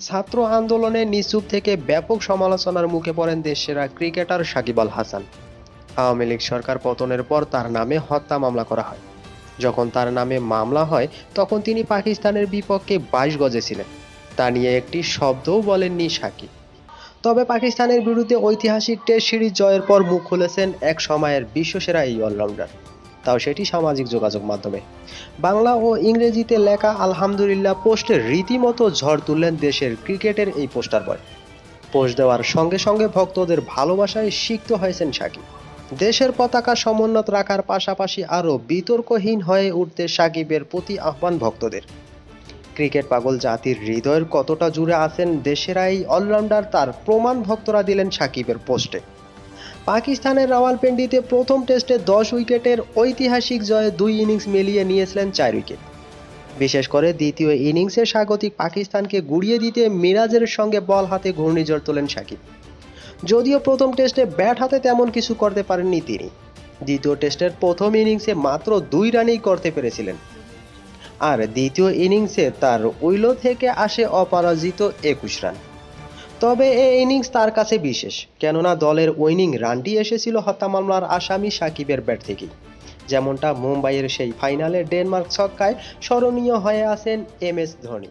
ছাত্র আন্দোলনে নিচুপ থেকে ব্যাপক সমালোচনার মুখে পড়েন দেশসেরা ক্রিকেটার সাকিব আল হাসান। আওয়ামী লীগ সরকার পতনের পর তার নামে হত্যা মামলা করা হয়। যখন তার নামে মামলা হয়, তখন তিনি পাকিস্তানের বিপক্ষে বাইশ গজে ছিলেন। তা নিয়ে একটি শব্দও বলেননি সাকিব। তবে পাকিস্তানের বিরুদ্ধে ঐতিহাসিক টেস্ট সিরিজ জয়ের পর মুখ খুলেছেন এক সময়ের বিশ্বসেরা এই অলরাউন্ডার। তাও সেটি সামাজিক যোগাযোগ মাধ্যমে। বাংলা ও ইংরেজিতে লেখা আলহামদুলিল্লাহ পোস্টে রীতিমতো ঝড় তুললেন দেশের ক্রিকেটের এই পোস্টার বয়। পোস্ট দেওয়ার সঙ্গে সঙ্গে ভক্তদের ভালোবাসায় সিক্ত হয়েছেন সাকিব। দেশের পতাকা সমুন্নত রাখার পাশাপাশি আরও বিতর্কহীন হয়ে উঠতে সাকিবের প্রতি আহ্বান ভক্তদের। ক্রিকেট পাগল জাতির হৃদয়ের কতটা জুড়ে আছেন দেশের এই অলরাউন্ডার তার প্রমাণ ভক্তরা দিলেন সাকিবের পোস্টে। পাকিস্তানের রাওয়ালপিন্ডিতে প্রথম টেস্টে দশ উইকেটের ঐতিহাসিক জয়ে দুই ইনিংস মিলিয়ে নিয়েছিলেন চার উইকেট। বিশেষ করে দ্বিতীয় ইনিংসে স্বাগতিক পাকিস্তানকে গুড়িয়ে দিতে মিরাজের সঙ্গে বল হাতে ঘূর্ণিঝড় তোলেন সাকিব। যদিও প্রথম টেস্টে ব্যাট হাতে তেমন কিছু করতে পারেননি তিনি। দ্বিতীয় টেস্টের প্রথম ইনিংসে মাত্র দুই রানই করতে পেরেছিলেন। আর দ্বিতীয় ইনিংসে তার উইলো থেকে আসে অপরাজিত একুশ রান। তবে এ ইনিংস তার কাছে বিশেষ, কেননা দলের উইনিং রানটি এসেছিল হত্যা মামলার আসামি সাকিবের ব্যাট থেকেই। যেমনটা মুম্বাইয়ের সেই ফাইনালে ডেনমার্ক ছক্কায় স্মরণীয় হয়ে আছেন এম এস ধোনি।